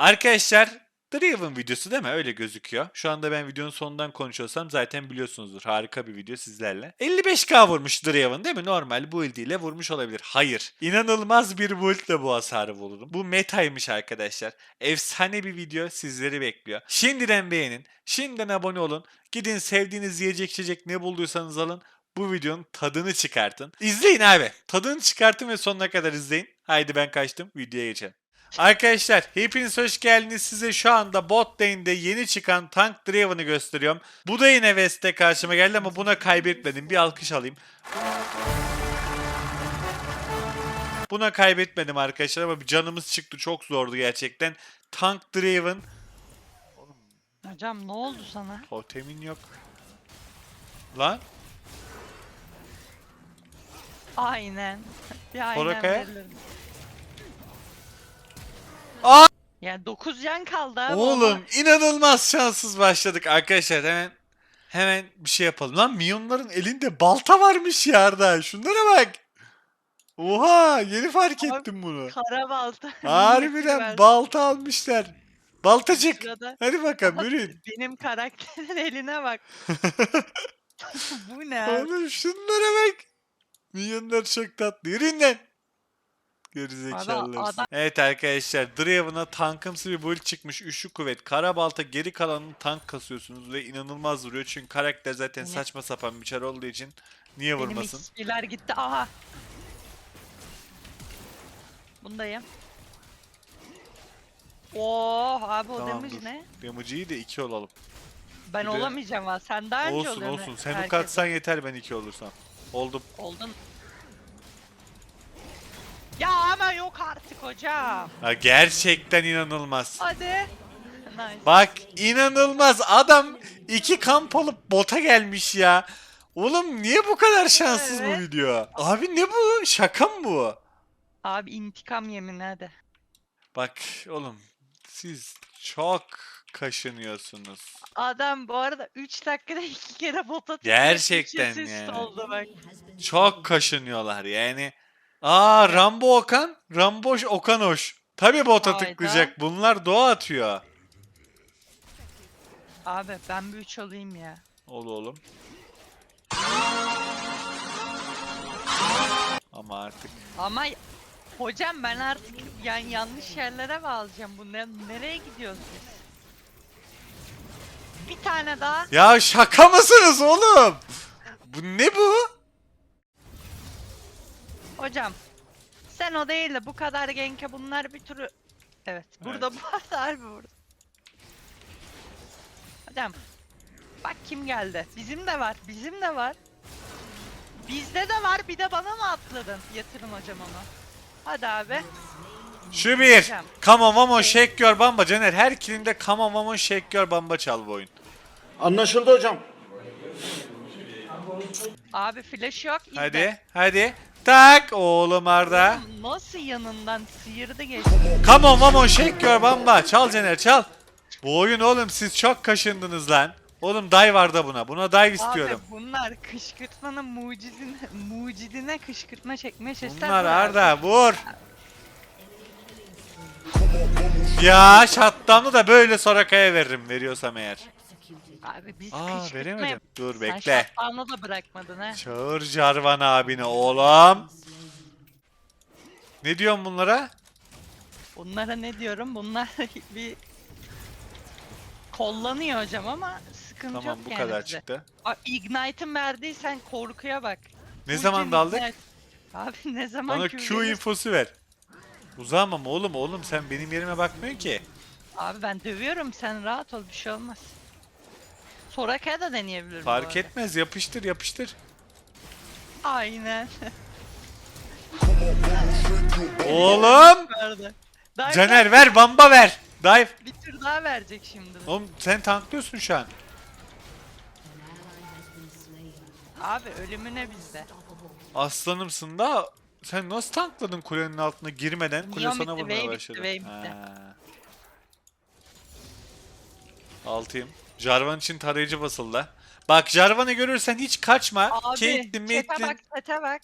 Arkadaşlar Draven videosu değil mi? Öyle gözüküyor. Şu anda ben videonun sonundan konuşuyorsam zaten biliyorsunuzdur. Harika bir video sizlerle. 55k vurmuş Draven değil mi? Normal build ile vurmuş olabilir. Hayır. İnanılmaz bir build ile bu hasarı vururum. Bu metaymış arkadaşlar. Efsane bir video sizleri bekliyor. Şimdiden beğenin. Şimdiden abone olun. Gidin sevdiğiniz yiyecek içecek ne bulduysanız alın. Bu videonun tadını çıkartın. İzleyin abi. Tadını çıkartın ve sonuna kadar izleyin. Haydi ben kaçtım. Videoya geçelim. Arkadaşlar hepiniz hoş geldiniz. Size şu anda bot lane'de yeni çıkan Tank Draven'ı gösteriyorum. Bu da yine West'te karşıma geldi ama buna kaybetmedim. Bir alkış alayım. Buna kaybetmedim arkadaşlar ama bir canımız çıktı. Çok zordu gerçekten. Tank Draven. Hocam ne oldu sana? Totemin yok. Lan Aynen. Bir aynen veririm. Aa! Yani 9 can kaldı abi. Oğlum inanılmaz şanssız başladık arkadaşlar hemen hemen bir şey yapalım. Lan milyonların elinde balta varmış yarda. Şunlara bak. Oha yeni fark Abi, ettim bunu. Kara balta. Harbiden balta almışlar. Baltacık. Sırada Hadi bakalım yürüyün. benim karakterin eline bak. Bu ne? Oğlum şunlara bak. Milyonlar çok tatlı. Yürüyün lan. Gerizekalılar. Evet arkadaşlar Draven'a tankımsı bir build çıkmış. Üçlü kuvvet. Kara balta geri kalanını tank kasıyorsunuz ve inanılmaz vuruyor. Çünkü karakter zaten Ne? saçma sapan bir çar olduğu için niye Benim vurmasın? XP'ler gitti. Aha. Bundayım. Oh abi o Tamam, dur. ne? Damage'ı iyi de 2 olalım. Ben Bir de- olamayacağım ha. Sen daha önce olsun olsun. Sen herkese. hook atsan yeter ben 2 olursam. Oldum. Oldun. Ya ama yok artık hocam. Ha, gerçekten inanılmaz. Hadi. Nice. Bak inanılmaz adam iki kamp alıp bota gelmiş ya. Oğlum niye bu kadar şanssız bu Evet. video? Abi ne bu? Şaka mı bu? Abi intikam yemin hadi. Bak oğlum siz çok kaşınıyorsunuz. Adam bu arada 3 dakikada 2 kere bota tıkladı, Gerçekten yani. oldu bak. Çok kaşınıyorlar yani. Aa Rambo Okan, Rambo Okan hoş. Tabii bota Hayda. tıklayacak. Bunlar doğa atıyor. Abi ben bir 3 alayım ya. Ol oğlum. Ama artık Ama hocam ben artık yani yanlış yerlere bağlayacağım. Bu ne, nereye gidiyoruz biz? Bir tane daha. Ya şaka mısınız oğlum? Bu ne bu? Hocam sen o değil de bu kadar genke bunlar bir türü... Evet burada bu arada harbi burada. Hocam bak kim geldi. Bizim de var bizim de var. Bizde de var bir de bana mı atladın? Yatırın hocam onu. Hadi abi. Şu bir. On Vamo Shake Your Bamba. Caner her kilinde Come on Vamo Shake Your Bamba çal bu oyun. Anlaşıldı hocam. Abi flash yok. izle. Hadi hadi. Tak oğlum Arda. Nasıl yanından sıyırdı geçti. Come on Vamo Shake Your Bamba. Çal Caner çal. Bu oyun oğlum siz çok kaşındınız lan. Oğlum dive var da buna. Buna dive istiyorum. Abi bunlar kışkırtmanın mucidine, mucidine kışkırtma çekme sesler. Bunlar. Arda vur. Ya şattanı da böyle Soraka'ya veririm veriyorsam eğer. Abi biz Aa kışkırtma veremedim. yap- Dur Sen bekle. şapağını da bırakmadın ha. Çağır Jarvan abini oğlum. Ne diyorsun bunlara? Bunlara ne diyorum? Bunlar bir kollanıyor hocam ama sıkıntı Tamam yok bu yani kadar bize. çıktı. Aa, Ignite'ın verdiysen korkuya bak. Ne Full zaman daldık? Ignite. Abi ne zaman Bana Q infosu ver. Uzamam oğlum oğlum sen benim yerime bakmıyorsun ki. Abi ben dövüyorum sen rahat ol bir şey olmaz. Soraka'ya da deneyebilirim Fark etmez yapıştır yapıştır. Aynen. Oğlum! Verdi. Dive Caner ver bamba ver. Dive. Bir tür daha verecek şimdi. Oğlum sen tanklıyorsun şu an. Abi ölümüne bizde. Aslanımsın da sen nasıl tankladın kulenin altına girmeden kule Neon sana bitti, vurmaya wave başladı. bitti, wave bitti. Ha. Altıyım. Jarvan için tarayıcı basıldı. Bak Jarvan'ı görürsen hiç kaçma. Abi Caitlyn, çete Maitlyn- bak çete bak.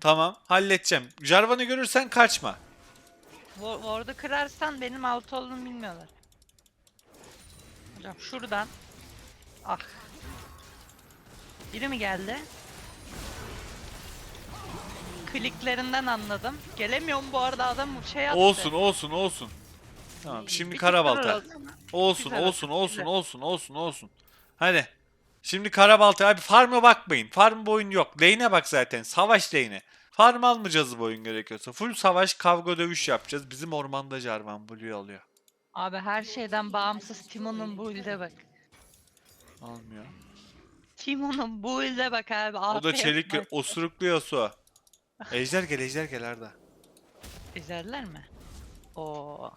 Tamam halledeceğim. Jarvan'ı görürsen kaçma. Wa- Ward'u kırarsan benim altı olduğumu bilmiyorlar. Hocam şuradan. Ah. Biri mi geldi? Kliklerinden anladım. Gelemiyorum bu arada adam şey attı. Olsun olsun olsun. Tamam şimdi Bir karabalta. ama. Olsun Güzel olsun olsun, olsun güzel. olsun olsun olsun. Hadi. Şimdi karabalta abi farm'a bakmayın. Farm bu oyun yok. Lane'e bak zaten. Savaş lane'e. Farm almayacağız bu oyun gerekiyorsa. Full savaş kavga dövüş yapacağız. Bizim ormanda Jarvan Blue alıyor. Abi her şeyden bağımsız Timon'un build'e bak. Almıyor. Timon'un build'e bak abi. O da AP çelik yapmak. osurukluyor su. Ejder gel ejder gel Arda. İzlerler mi? Oo.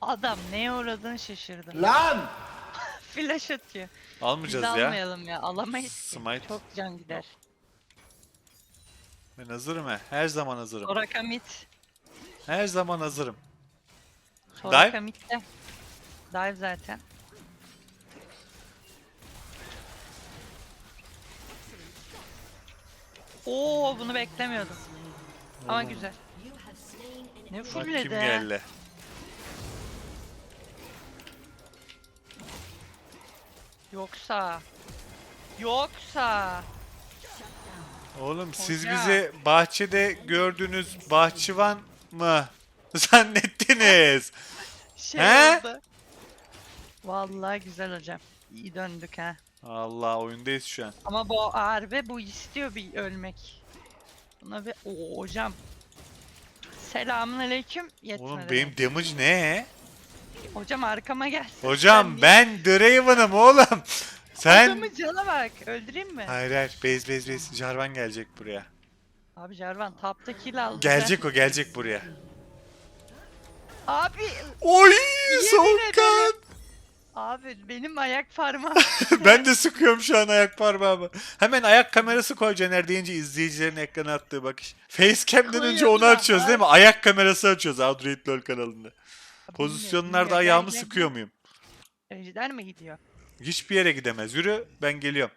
Adam neye uğradığını şaşırdı. Lan! Flash atıyor. Biz Almayacağız ya. almayalım ya. Alamayız ki. Smite. Çok can gider. Ben hazırım he. Her zaman hazırım. Soraka mid. Her zaman hazırım. Soraka mid'de. Dive zaten. Oo bunu beklemiyordum. Ama güzel. Ne Bak fullledi. kim geldi. Yoksa. Yoksa. Oğlum siz Hocam. bizi bahçede gördüğünüz bahçıvan mı zannettiniz? Şey He? oldu. Vallahi güzel hocam. İyi döndük ha. Allah oyundayız şu an. Ama bu harbi bu istiyor bir ölmek. Buna bir Oo, hocam. Selamun aleyküm. Yetmedi. Oğlum benim damage ne? Hocam arkama gel. Hocam ben Draven'ım oğlum. Sen... Adamın cana bak. Öldüreyim mi? Hayır hayır. Bez bez bez. Jarvan gelecek buraya. Abi Jarvan tapta kill aldı. Gelecek o gelecek buraya. Abi. Oy soğukkan. Abi benim ayak parmağım. ben de sıkıyorum şu an ayak parmağımı. Hemen ayak kamerası koy Caner deyince izleyicilerin ekrana attığı bakış. Facecam'den önce onu açıyoruz değil mi? Ayak kamerası açıyoruz Android LoL kanalında. Pozisyonlarda ayağımı sıkıyor muyum? Ejder mi gidiyor? Hiçbir yere gidemez. Yürü ben geliyorum.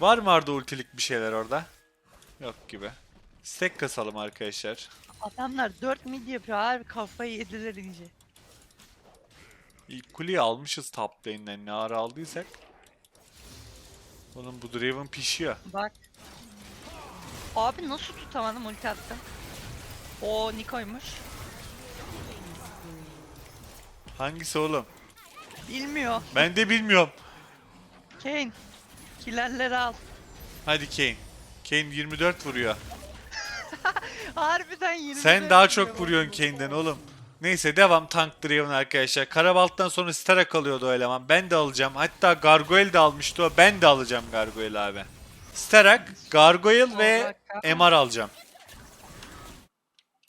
Var mı Arda ultilik bir şeyler orada? Yok gibi. Stack kasalım arkadaşlar. Adamlar 4 mid yapıyor abi kafayı yediler iyice. İlk kuleyi almışız top lane'den ne ara aldıysak. Oğlum bu Draven pişiyor. Bak. Abi nasıl tutamadım ulti attım. O Niko'ymuş. Hangisi oğlum? Bilmiyor. Ben de bilmiyorum. Kane. Kilerleri al. Hadi Kane. Kane 24 vuruyor. Harbiden 20. Sen daha çok vuruyorsun Kane'den oğlum. Neyse devam Tank Draven arkadaşlar. Karabalt'tan sonra Stara kalıyordu o eleman. Ben de alacağım. Hatta Gargoyle de almıştı o. Ben de alacağım Gargoyle abi. Starak, Gargoyle ve MR alacağım.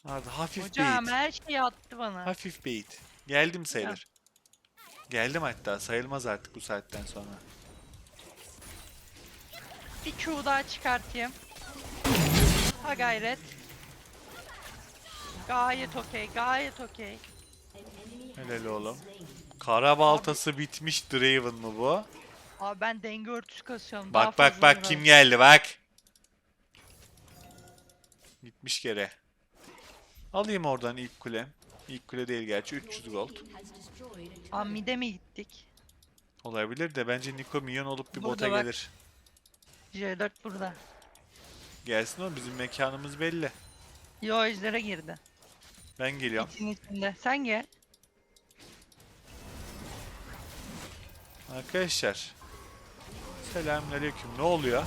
Abi hafif Hocam bait. her şeyi attı bana. Hafif bait. Geldim sayılır. Geldim hatta sayılmaz artık bu saatten sonra. Bir Q daha çıkartayım. Ha gayret. Gayet okey, gayet okey. Helal oğlum. Karabaltası bitmiş Draven mı bu? Abi ben denge örtüsü kasıyorum. daha Bak bak bak vuralım. kim geldi bak. Gitmiş kere. Alayım oradan ilk kule. İlk kule değil gerçi 300 gold. Aa mide mi gittik? Olabilir de bence Niko minyon olup bir Burada bota bak. gelir. J4 burada. Gelsin o bizim mekanımız belli. Yo ejder'e girdi. Ben geliyorum. İçin içinde. Sen gel. Arkadaşlar. Selamünaleyküm. Ne oluyor?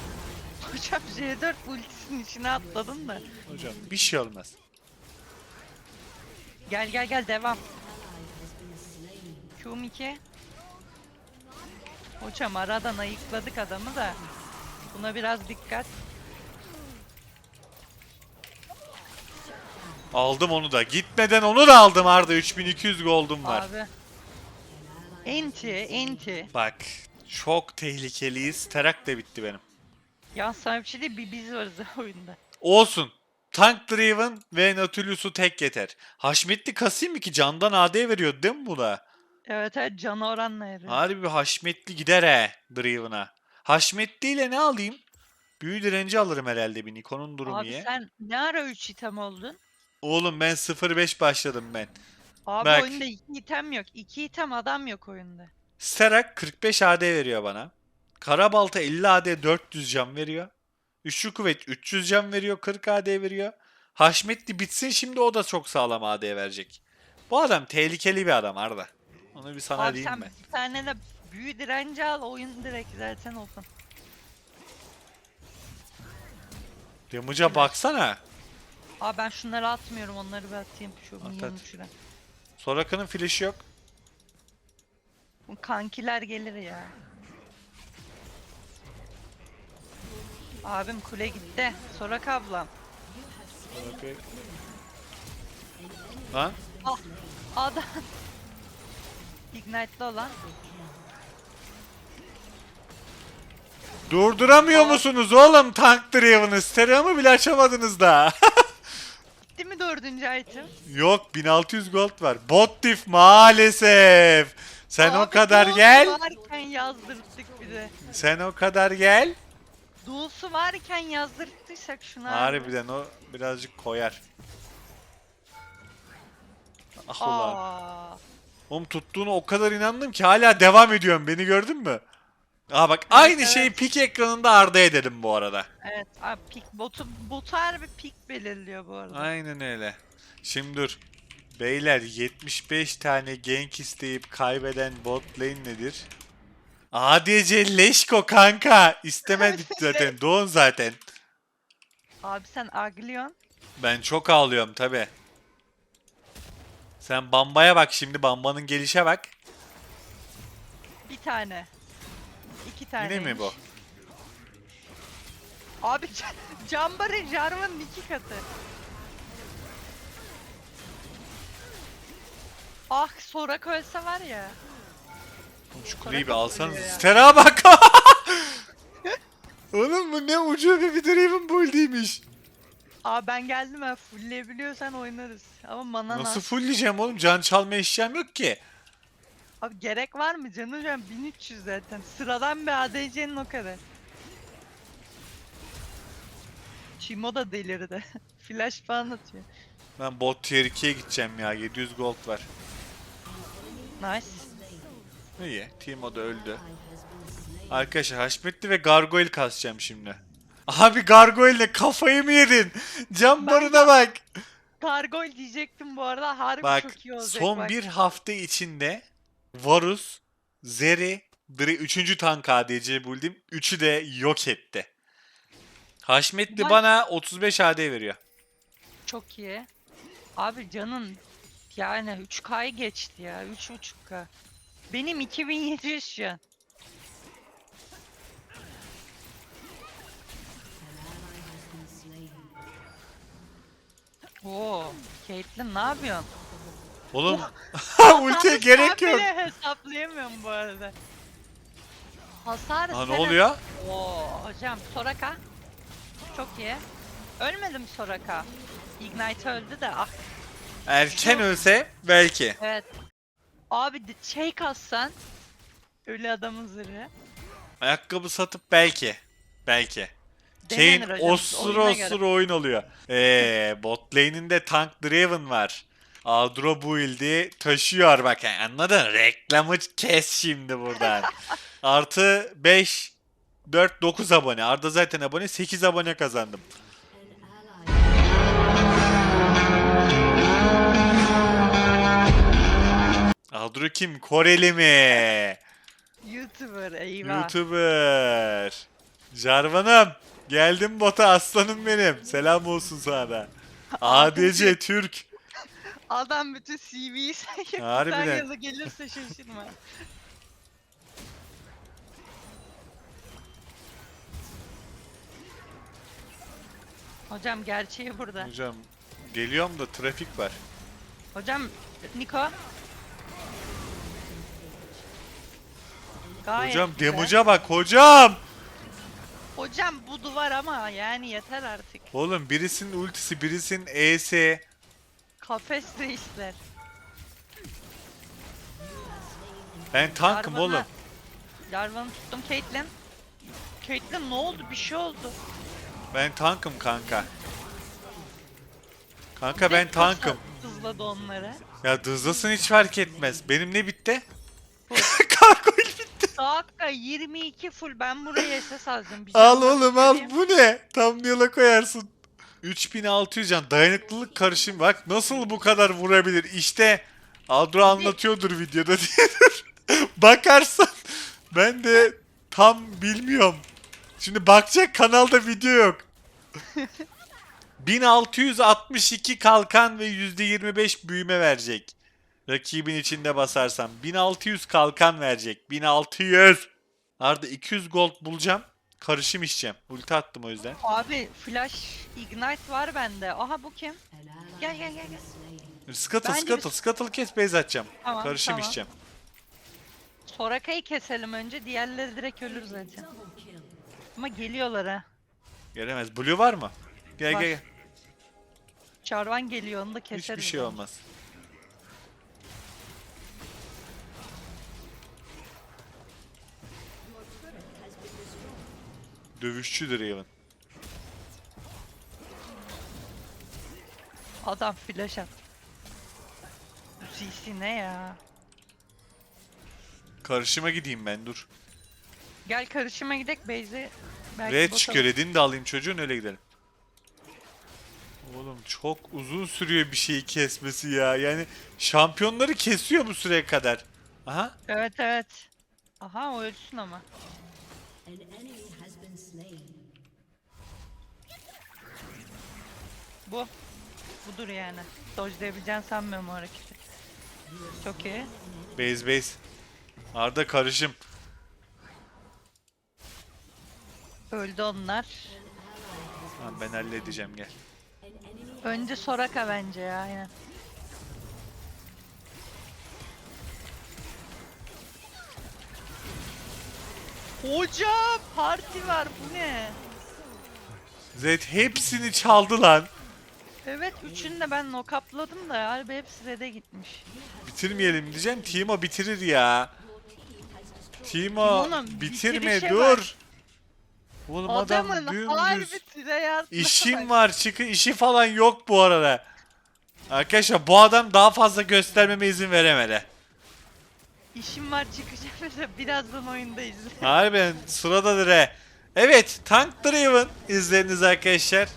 Hocam J4 ultisinin içine atladın da. Hocam bir şey olmaz. Gel gel gel devam. Q'm 2. Hocam aradan ayıkladık adamı da. Buna biraz dikkat. Aldım onu da. Gitmeden onu da aldım Arda. 3200 gold'um var. Abi. Enti, enti. Bak. Çok tehlikeliyiz. Terak da bitti benim. Ya değil, bir biz varız oyunda. Olsun. Tank Draven ve Nautilus'u tek yeter. Haşmetli kasayım ki candan AD veriyor değil mi bu da? Evet evet can oranla yarıyor. Harbi bir haşmetli gider he Draven'a. Haşmetli ile ne alayım? Büyü direnci alırım herhalde bir Nikon'un durumu Abi iyi. sen ne ara 3 item oldun? Oğlum ben 0-5 başladım ben. Abi Bak. oyunda 2 item yok. 2 item adam yok oyunda. Sterak 45 AD veriyor bana. Karabalta 50 AD 400 can veriyor. Üçlü kuvvet 300 can veriyor 40 AD veriyor. Haşmetli bitsin şimdi o da çok sağlam AD verecek. Bu adam tehlikeli bir adam Arda. Onu bir sana Abi diyeyim sen ben. bir tane de büyü direnci al oyun direkt zaten open. Damage'a baksana. Abi ben şunları atmıyorum onları bir atayım şu At, minyonun at. şuraya. Soraka'nın flash'ı yok. Bu kankiler gelir ya. Abim kule gitti. Sorak ablam. Soraka... Lan Ah adam. Ignite'lı olan. durduramıyor musunuz oğlum tank driven'ı? Stereo'mu bile açamadınız daha. Gitti mi dördüncü item? Yok 1600 gold var. Bot diff maalesef. Sen o Abi kadar gel. varken yazdırttık bir de. Sen o kadar gel. Doğusu varken yazdırttıysak şuna. Harbiden o birazcık koyar. Ah ulan. Aa. Oğlum tuttuğuna o kadar inandım ki hala devam ediyorum. Beni gördün mü? Aa bak aynı evet. şeyi pik ekranında Arda'ya dedim bu arada. Evet abi pik botu botu harbi pik belirliyor bu arada. Aynen öyle. Şimdi dur. Beyler 75 tane gank isteyip kaybeden bot lane nedir? ADC Leşko kanka. İstemedik zaten. Doğun zaten. Abi sen aglion. Ben çok ağlıyorum tabi. Sen Bamba'ya bak şimdi. Bamba'nın gelişe bak. Bir tane. İki tane. Yine mi bu? Abi Cambar'ın Jarvan'ın iki katı. Ah Sorak ölse var ya. Şu kuleyi bir alsanız. Stera bak. Oğlum bu ne ucube bir Draven build'iymiş. Aa ben geldim ha fullleyebiliyorsan oynarız. Ama mana Nasıl fullleyeceğim oğlum? Can çalma eşyam yok ki. Abi gerek var mı canım hocam 1300 zaten. Sıradan bir ADC'nin o kadar. Çimo da delirdi. Flash falan atıyor. Ben bot tier 2'ye gideceğim ya. 700 gold var. Nice. İyi. Timo da öldü. Arkadaşlar Haşmetli ve Gargoyle kasacağım şimdi. Abi Gargoyle'le kafayı mı yedin? Cam barına bak. Gargoyle diyecektim bu arada. Harbi Bak çok iyi olacak son bak. bir hafta içinde Varus, Zeri, Dri 3. tank ADC buldum. Üçü de yok etti. Haşmetli Ben- bana 35 AD veriyor. Çok iyi. Abi canın yani 3K'yı geçti ya. 3.5K. Benim 2700 şu an. Oo, Caitlyn ne yapıyorsun? Oğlum ultiye gerek Ben yok. bile hesaplayamıyorum bu arada. Hasar Ha ne oluyor? Oo hocam Soraka. Çok iyi. Ölmedi mi Soraka? Ignite öldü de ah Erken ölse belki. evet. Abi de- şey kassan ölü adamın zırhı. Ayakkabı satıp belki. Belki. Denenir Kane hocam, osur oyuna göre. osur oyun oluyor. Eee bot lane'inde tank Draven var. Adro build'i taşıyor bak yani anladın? Reklamı kes şimdi buradan. Artı 5 4 9 abone. Arda zaten abone 8 abone kazandım. Adro kim? Koreli mi? YouTuber eyvah. YouTuber. Jarvan'ım. Geldim bota aslanım benim. Selam olsun sana. ADC Türk. Adam bütün CV'yi sayıyor. Harbiden. Sen yazı gelirse şaşırma. Hocam gerçeği burada. Hocam geliyorum da trafik var. Hocam Niko. Gayet hocam güzel. damage'a bak hocam. Hocam bu duvar ama yani yeter artık. Oğlum birisinin ultisi birisinin E'si. Kafes reisler. Ben tankım Jarvan'a- oğlum. Jarvan'ı tuttum Caitlyn. Caitlyn ne oldu? Bir şey oldu. Ben tankım kanka. Kanka ben tankım. Hızladı onları. Ya hızlısın hiç fark etmez. Benim ne bitti? Bitti. Dakika 22 full ben buraya alacağım. Bir Al oğlum al bu ne? Tam yola koyarsın. 3600 can dayanıklılık karışım bak nasıl bu kadar vurabilir işte Adro anlatıyordur videoda diyedir. Bakarsan ben de tam bilmiyorum. Şimdi bakacak kanalda video yok. 1662 kalkan ve %25 büyüme verecek. Rakibin içinde basarsam 1600 kalkan verecek. 1600. Arda 200 gold bulacağım. Karışım içeceğim. Ulti attım o yüzden. Abi flash ignite var bende. Aha bu kim? Gel gel gel gel. Scuttle Bence scuttle scuttle kes base atacağım. Tamam, Karışım tamam. içeceğim. Soraka'yı keselim önce. Diğerleri direkt ölür zaten. Ama geliyorlar ha. Gelemez. Blue var mı? Gel Var. gel gel. Çarvan geliyor onu da keseriz. Hiçbir şey bence. olmaz. Dövüşçüdür Evan. Adam flash at. CC ne ya? Karışıma gideyim ben dur. Gel karışıma gidek Beyze. Belki Red çıkıyor. Red'ini de alayım çocuğun öyle gidelim. Oğlum çok uzun sürüyor bir şeyi kesmesi ya. Yani şampiyonları kesiyor bu süreye kadar. Aha. Evet evet. Aha o ölsün ama. An enemy has been slain. Bu. Budur yani. Dodge'layabileceğini sanmıyorum o hareketi. Çok iyi. Base base. Arda karışım. Öldü onlar. Tamam ben halledeceğim gel. Önce Soraka bence ya aynen. Hocam parti var bu ne? Zed hepsini çaldı lan. Evet üçünü de ben nokapladım da harbi hepsi red'e gitmiş. Bitirmeyelim diyeceğim. Timo bitirir ya. Timo bitirme bitirişe dur. bak. Oğlum adam Adamın harbi dümdüz. İşim bak. var çıkı işi falan yok bu arada. Arkadaşlar bu adam daha fazla göstermeme izin veremedi. İşim var çıkacağım mesela birazdan oyundayız. Harbiden sıradadır he. Evet Tank Driven izleriniz arkadaşlar.